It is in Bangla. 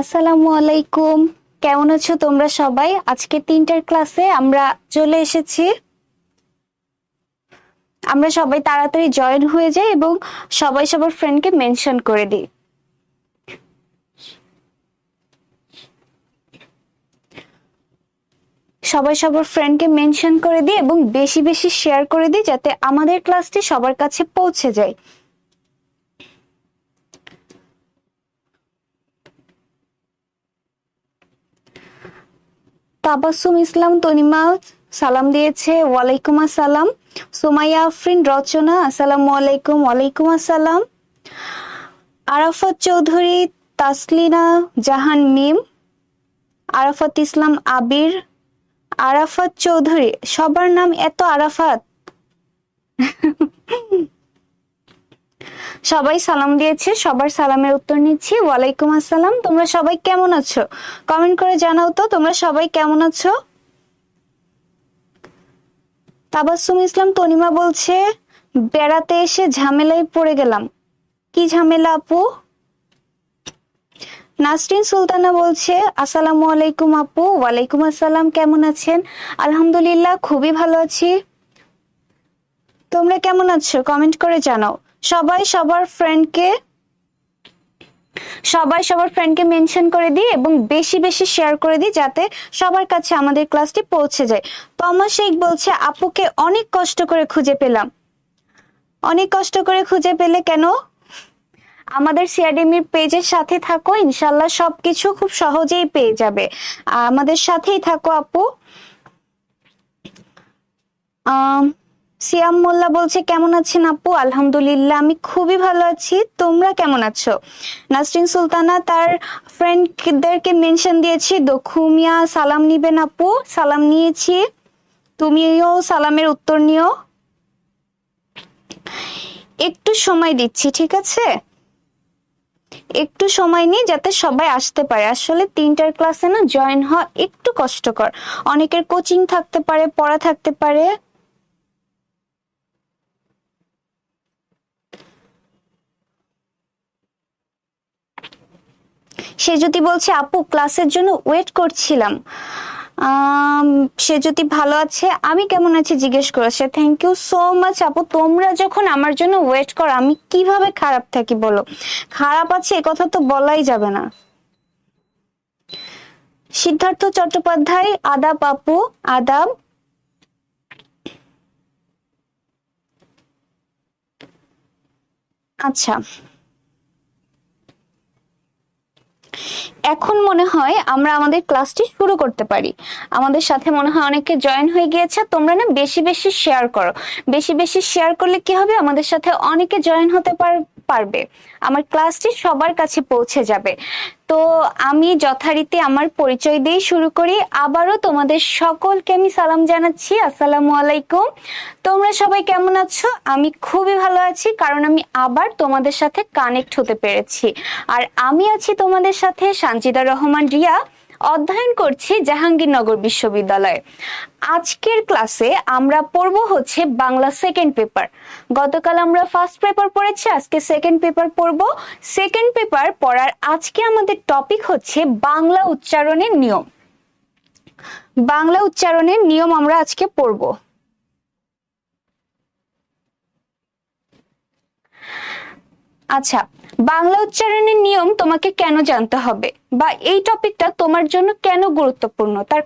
আসসালামু আলাইকুম। কেমন আছো তোমরা সবাই? আজকে তিনটার ক্লাসে আমরা চলে এসেছি। আমরা সবাই তাড়াতাড়ি জয়েন হয়ে যাই এবং সবাই সবার ফ্রেন্ডকে মেনশন করে দিই। সবাই সবার ফ্রেন্ডকে মেনশন করে দিই এবং বেশি বেশি শেয়ার করে দিই যাতে আমাদের ক্লাসটি সবার কাছে পৌঁছে যায়। তাবাসুম ইসলাম তনিমা সালাম দিয়েছে। ওয়ালাইকুম আসসালাম। সুমাইয়া আফরিন রচনা, আসসালামু আলাইকুম, ওয়ালাইকুম আসসালাম। আরাফাত চৌধুরী, তাসলিনা জাহান মিম, আরাফাত ইসলাম আবির, আরাফাত চৌধুরী, সবার নাম এত আরাফাত। সবাই সালাম দিয়েছে, সবার সালামের উত্তর নিচ্ছি। ওয়ালাইকুম আসসালাম, তোমরা সবাই কেমন আছো? কমেন্ট করে জানাও তো, তোমরা সবাই কেমন আছো? তাবাসুম ইসলাম তনিমা বলছে, বেড়াতে এসে ঝামেলায় পড়ে গেলাম। কি ঝামেলা আপু? নাসরিন সুলতানা বলছে, আসসালামু আলাইকুম আপু, ওয়ালাইকুম আসসালাম, কেমন আছেন? আলহামদুলিল্লাহ, খুবই ভালো আছি। তোমরা কেমন আছো? কমেন্ট করে জানাও। সবাই সবার ফ্রেন্ডকে সবাই সবার ফ্রেন্ডকে মেনশন করে দিই এবং বেশি বেশি শেয়ার করে দিই যাতে সবার কাছে আমাদের ক্লাসটি পৌঁছে যায়। তমা শেখ বলছে আপুকে অনেক কষ্ট করে খুঁজে পেলাম। অনেক কষ্ট করে খুঁজে পেলে কেন? আমাদের সিআরডিমির পেজের সাথে থাকো ইনশাল্লাহ সবকিছু খুব সহজেই পেয়ে যাবে। আমাদের সাথেই থাকো আপু। আম, সিয়াম মোল্লা বলছে, কেমন আছেন আপু? আলহামদুলিল্লাহ, আমি খুবই ভালো আছি। তোমরা কেমন আছো? নাসরিন সুলতানা, তার ফ্রেন্ডদেরকে মেনশন দিয়েছি। দখুমিয়া, সালাম নিবেন আপু। সালাম নিয়েছি। তুমিও সালামের উত্তর নিও। একটু সময় দিচ্ছি, ঠিক আছে? একটু সময় নিই যাতে সবাই আসতে পারে। আসলে তিনটার ক্লাসে না জয়েন হওয়া একটু কষ্টকর। অনেকের কোচিং থাকতে পারে, পড়া থাকতে পারে। সে যদি বলছে, আপু, ক্লাসের জন্য ওয়েট করছিলাম। সে যদি ভালো আছে, আমি কেমন আছি জিজ্ঞেস করেছে থ্যাংক ইউ সো মাচ আপু। তোমরা যখন আমার জন্য ওয়েট করো, আমি কীভাবে খারাপ থাকি বলো? খারাপ আছে এ কথা তো বলাই যাবে না। সিদ্ধার্থ চট্টোপাধ্যায়, আদাব আপু, আদাব। আচ্ছা। এখন মনে হয় আমরা আমাদের ক্লাসটি শুরু করতে পারি। আমাদের সাথে মনে হয় অনেকে জয়েন হয়ে গিয়েছে, তোমরা না বেশি বেশি শেয়ার করো। বেশি বেশি শেয়ার করলে কি হবে? আমাদের সাথে অনেকে জয়েন হতে পার- পারবে। আমার ক্লাসটি সবার কাছে পৌঁছে যাবে। তো আমি যথারীতি আমার পরিচয় দিয়ে শুরু করি। আবারও তোমাদের সকলকে আমি সালাম জানাচ্ছি। আসসালামু আলাইকুম। তোমরা সবাই কেমন আছো? আমি খুবই ভালো আছি, কারণ আমি আবার তোমাদের সাথে কানেক্ট হতে পেরেছি। আর আমি আছি তোমাদের সাথে সানজিদা রহমান রিয়া। অধ্যয়ন করছি জাহাঙ্গীরনগর বিশ্ববিদ্যালয়ে। আজকের ক্লাসে আমরা পড়ব হচ্ছে বাংলা সেকেন্ড পেপার গতকাল আমরা ফার্স্ট পেপার পড়েছি, আজকে সেকেন্ড পেপার পড়ব। সেকেন্ড পেপার পড়ার আজকে আমাদের টপিক হচ্ছে বাংলা উচ্চারণের নিয়ম। বাংলা উচ্চারণের নিয়ম আমরা আজকে পড়ব। আচ্ছা বাংলা উচ্চারণের নিয়ম তোমাকে কেন জানতে হবে? বা এই টপিকটা তোমার জন্য কেন গুরুত্বপূর্ণ? তার